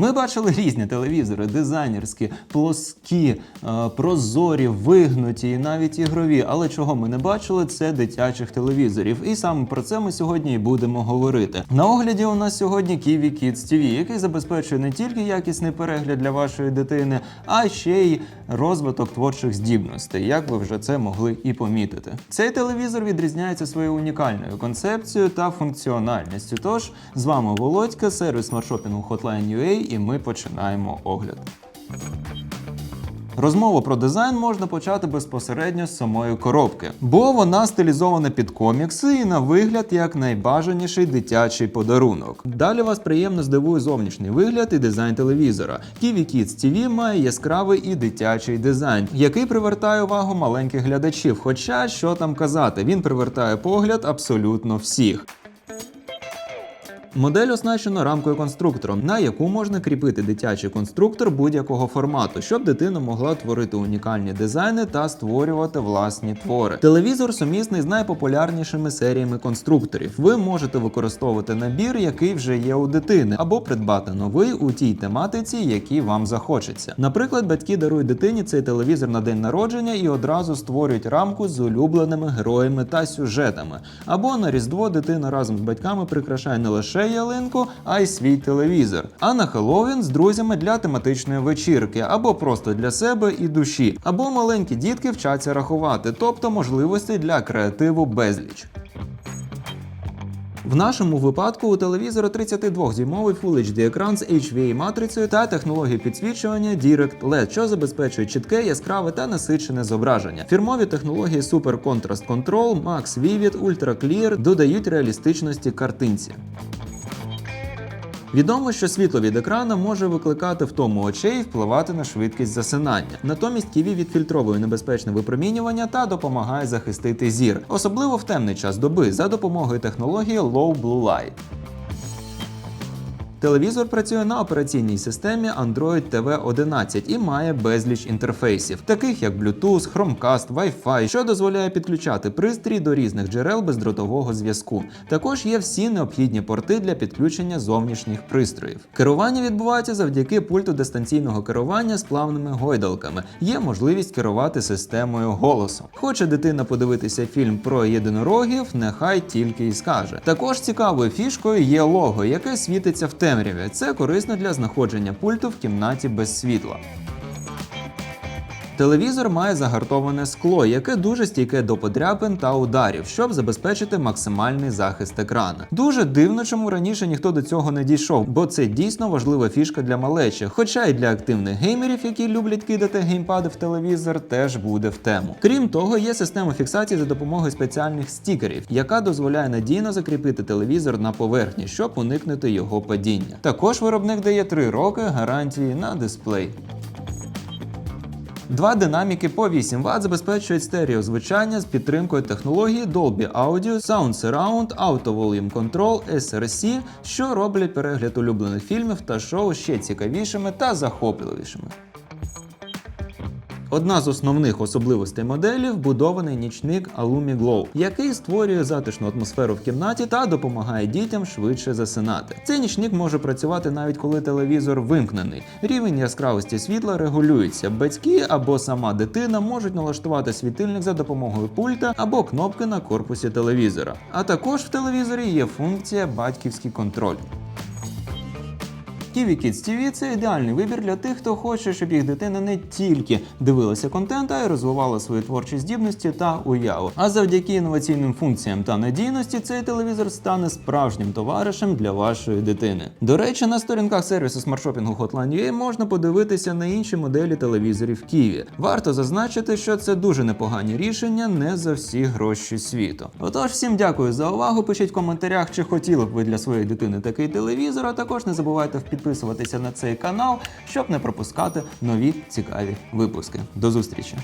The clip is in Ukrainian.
Ми бачили різні телевізори, дизайнерські, плоскі, е, прозорі, вигнуті і навіть ігрові. Але чого ми не бачили, це дитячих телевізорів. І саме про це ми сьогодні і будемо говорити. На огляді у нас сьогодні Kiwi Kids TV, який забезпечує не тільки якісний перегляд для вашої дитини, а ще й розвиток творчих здібностей, як ви вже це могли і помітити. Цей телевізор відрізняється своєю унікальною концепцією та функціональністю. Тож з вами Володька, сервіс смартшопінгу Hotline.ua і ми починаємо огляд. Розмову про дизайн можна почати безпосередньо з самої коробки, бо вона стилізована під комікси і на вигляд як найбажаніший дитячий подарунок. Далі вас приємно здивує зовнішній вигляд і дизайн телевізора. Kiwi Kids TV має яскравий і дитячий дизайн, який привертає увагу маленьких глядачів. Хоча що там казати, він привертає погляд абсолютно всіх. Модель оснащена рамкою конструктором, на яку можна кріпити дитячий конструктор будь-якого формату, щоб дитина могла творити унікальні дизайни та створювати власні твори. Телевізор сумісний з найпопулярнішими серіями конструкторів. Ви можете використовувати набір, який вже є у дитини, або придбати новий у тій тематиці, якій вам захочеться. Наприклад, батьки дарують дитині цей телевізор на день народження і одразу створюють рамку з улюбленими героями та сюжетами. Або на різдво дитина разом з батьками прикрашає не лише ялинку, а й свій телевізор. А на Хеллоуін з друзями для тематичної вечірки, або просто для себе і душі, або маленькі дітки вчаться рахувати, тобто можливостей для креативу безліч. В нашому випадку у телевізора 32-дюймовий Full HD екран з HVA матрицею та технологією підсвічування Direct LED, що забезпечує чітке, яскраве та насичене зображення. Фірмові технології Super Contrast Control, Max Vivid, Ultra Clear додають реалістичності картинці. Відомо, що світло від екрана може викликати втому очей і впливати на швидкість засинання. Натомість Ківі відфільтровує небезпечне випромінювання та допомагає захистити зір, особливо в темний час доби за допомогою технології Low Blue Light. Телевізор працює на операційній системі Android TV 11 і має безліч інтерфейсів, таких як Bluetooth, Chromecast, Wi-Fi, що дозволяє підключати пристрій до різних джерел бездротового зв'язку. Також є всі необхідні порти для підключення зовнішніх пристроїв. Керування відбувається завдяки пульту дистанційного керування з плавними гойдалками. Є можливість керувати системою голосу. Хоче дитина подивитися фільм про єдинорогів, нехай тільки й скаже. Також цікавою фішкою є лого, яке світиться в темряві. Це корисно для знаходження пульту в кімнаті без світла. Телевізор має загартоване скло, яке дуже стійке до подряпин та ударів, щоб забезпечити максимальний захист екрана. Дуже дивно, чому раніше ніхто до цього не дійшов, бо це дійсно важлива фішка для малечі, хоча й для активних геймерів, які люблять кидати геймпади в телевізор, теж буде в тему. Крім того, є система фіксації за допомогою спеціальних стікерів, яка дозволяє надійно закріпити телевізор на поверхні, щоб уникнути його падіння. Також виробник дає 3 роки гарантії на дисплей. Два динаміки по 8 Вт забезпечують стереозвучання з підтримкою технології Dolby Audio, Sound Surround, Auto Volume Control, SRC, що роблять перегляд улюблених фільмів та шоу ще цікавішими та захопливішими. Одна з основних особливостей моделі вбудований нічник Alumi Glow, який створює затишну атмосферу в кімнаті та допомагає дітям швидше засинати. Цей нічник може працювати навіть коли телевізор вимкнений. Рівень яскравості світла регулюється. Батьки або сама дитина можуть налаштувати світильник за допомогою пульта або кнопки на корпусі телевізора. А також в телевізорі є функція батьківський контроль. Kiwi Kids TV – це ідеальний вибір для тих, хто хоче, щоб їх дитина не тільки дивилася контент, а й розвивала свої творчі здібності та уяву. А завдяки інноваційним функціям та надійності цей телевізор стане справжнім товаришем для вашої дитини. До речі, на сторінках сервісу смартшопінгу Hotline.ua можна подивитися на інші моделі телевізорів Kiwi. Варто зазначити, що це дуже непогані рішення не за всі гроші світу. Отож, всім дякую за увагу. Пишіть в коментарях, чи хотіли б ви для своєї дитини такий телевізор. А також не забувайте підписуватися на цей канал, щоб не пропускати нові цікаві випуски. До зустрічі!